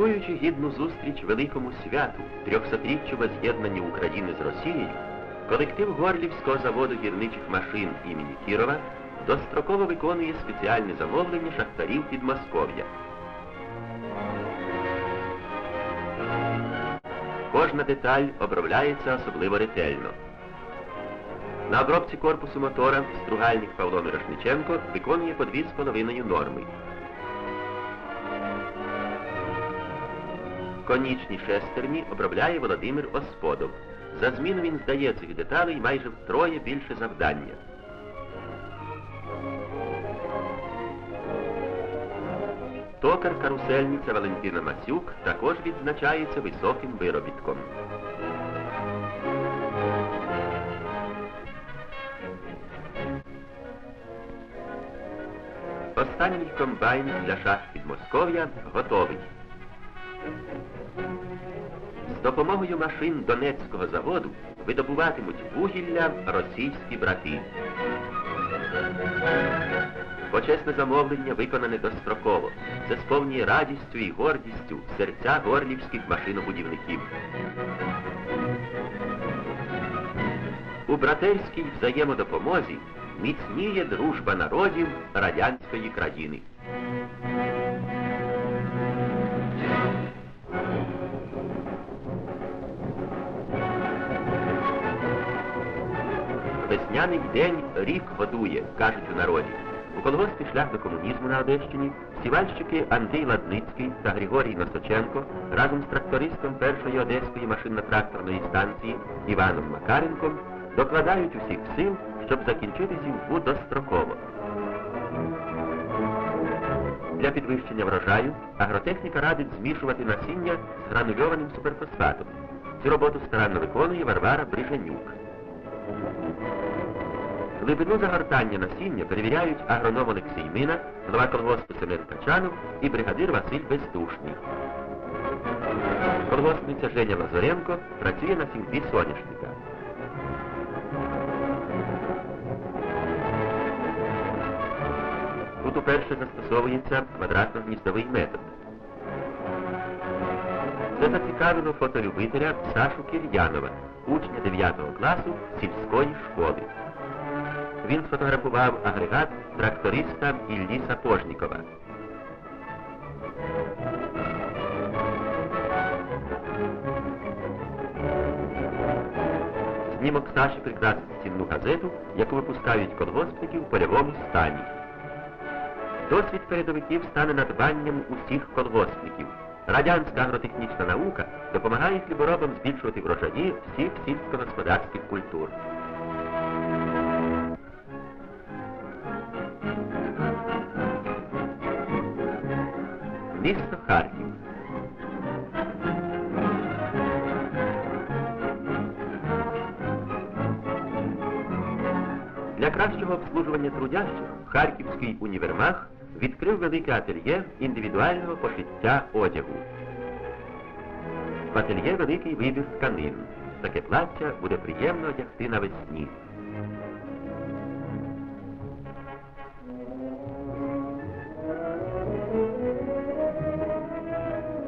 Готуючи гідну зустріч великому святу, трьохсотріччю воз'єднання України з Росією, колектив Горлівського заводу гірничих машин імені Кірова достроково виконує спеціальне замовлення шахтарів Підмосков'я. Кожна деталь обробляється особливо ретельно. На обробці корпусу мотора стругальник Павло Мирошниченко виконує по 2,5 норми. Конічні шестерні обробляє Володимир Осподов. За зміну він здає цих деталей майже втроє більше завдання. Токар карусельниця Валентина Мацюк також відзначається високим виробітком. Останній комбайн для шахт Підмосков'я готовий. З допомогою машин Донецького заводу видобуватимуть вугілля російські брати. Почесне замовлення виконане достроково. Це сповнює радістю і гордістю серця горлівських машинобудівників. У братерській взаємодопомозі міцніє дружба народів радянської країни. Весняний день рік годує, кажуть у народі. У колгоспі шлях до комунізму на Одещині сівальщики Андрій Ладницький та Григорій Носоченко разом з трактористом першої одеської машинно-тракторної станції Іваном Макаренком докладають усіх сил, щоб закінчити зімву достроково. Для підвищення врожаю агротехніка радить змішувати насіння з гранульованим суперфосфатом. Цю роботу старанно виконує Варвара Бриженюк. Глибину загортання насіння перевіряють агроном Олексій Мина, голова колгоспу Семен Качанов і бригадир Василь Бездушний. Колгоспниця Женя Лазаренко працює на сім'ї соняшника. Тут уперше застосовується квадратно-гніздовий метод. Це фотолюбителя Сашу Кір'янова, учня 9 класу сільської школи. Він сфотографував агрегат тракториста Іллі Сапожнікова. Знімок Саші прикрасить стінну газету, яку випускають колгоспники в польовому стані. Досвід передовиків стане надбанням усіх колгоспників. Радянська агротехнічна наука допомагає хліборобам збільшувати врожаї всіх сільськогосподарських культур. Місто Харків. Для кращого обслужування трудящих Харківський універмаг відкрив велике ательє індивідуального пошиття одягу. В ательє великий вибір тканин. Таке плаття буде приємно одягти навесні.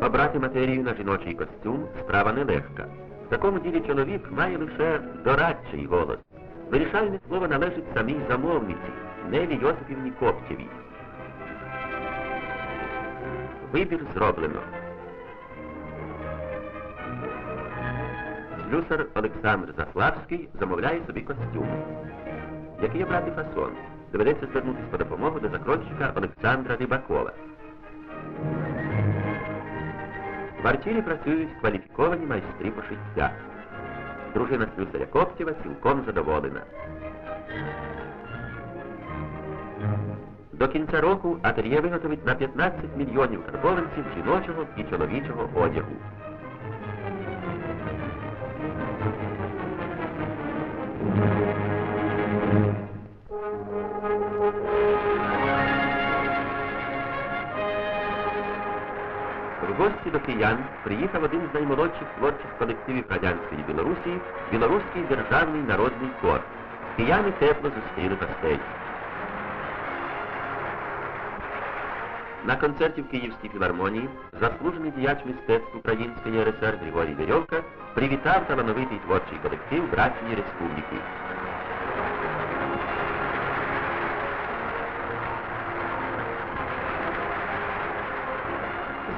Обрати матерію на жіночий костюм справа нелегка. В такому ділі чоловік має лише дорадчий голос. Вирішальне слово належить самій замовниці, Нелі Йосипівні Коптєвій. Вибір зроблено. Слюсар Олександр Заславський замовляє собі костюм. Який обрати фасон? Доведеться звернутися по допомогу до закронщика Олександра Рибакова. В артілі працюють кваліфіковані майстри пошиття. Дружина слюсаря Коптєва цілком задоволена. До кінця року ательє виготовить на 15 мільйонів карбованців жіночого і чоловічого одягу. В гості до киян приїхав один з наймолодших творчих колективів радянської Білорусі Білоруський державний народний хор. Кияни тепло зустріли гостей. На концерті в Київській філармонії заслужений діяч мистецтв Української РСР Григорій Верьовка привітав талановитий творчий колектив Братньої Республіки.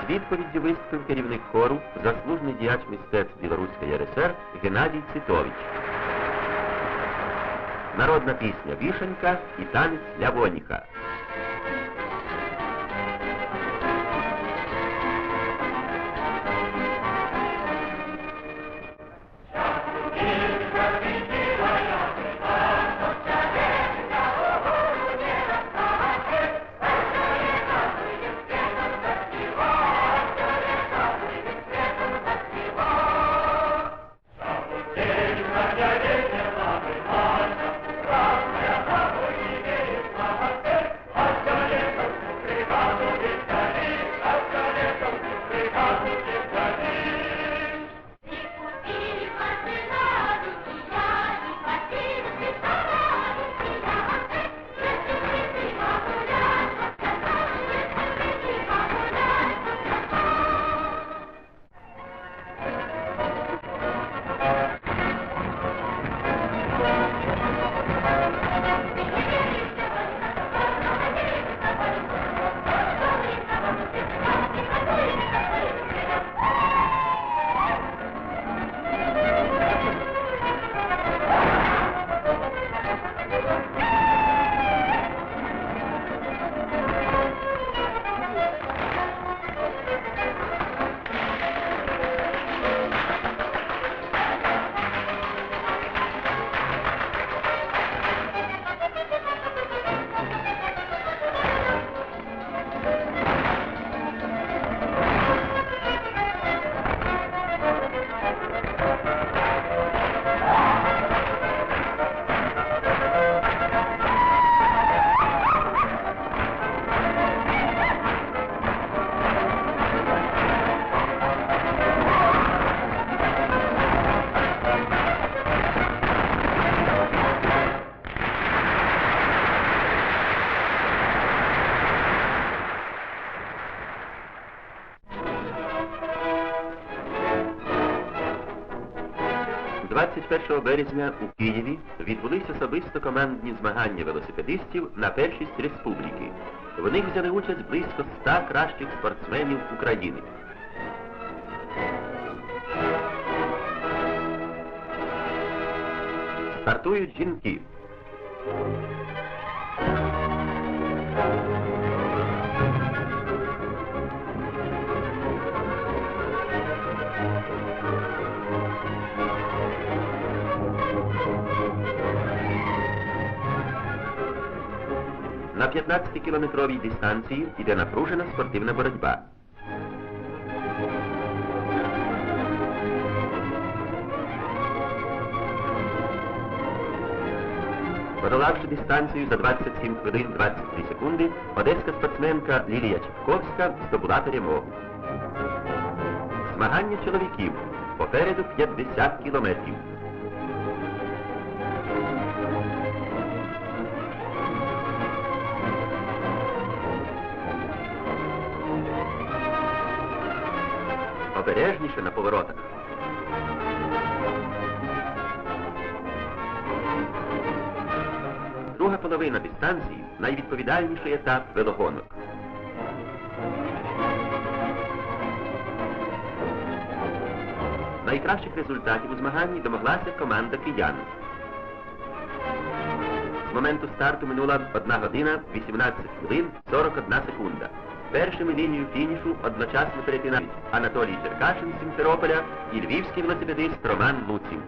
З відповіддю виступив керівник хору, заслужений діяч мистецтв Білоруської РСР Геннадій Цитович. Народна пісня Вішенька і танець Лявоніка. – 21 березня у Києві відбулись особисто командні змагання велосипедистів на першість республіки. В них взяли участь близько 100 кращих спортсменів України. Стартують жінки. На 15-кілометровій дистанції йде напружена спортивна боротьба. Подолавши дистанцію за 27 хвилин 23 секунди, одеська спортсменка Лілія Чепковська здобула перемогу. Змагання чоловіків. Попереду 50 кілометрів. Обережніше на поворотах. Друга половина дистанції найвідповідальніший етап велогонок. Найкращих результатів у змаганні домоглася команда киян. З моменту старту минула 1 година 18 хвилин 41 секунда. Першими лінію фінішу одночасно перетинають Анатолій Черкашин з Сімферополя і львівський велосипедист Роман Луців.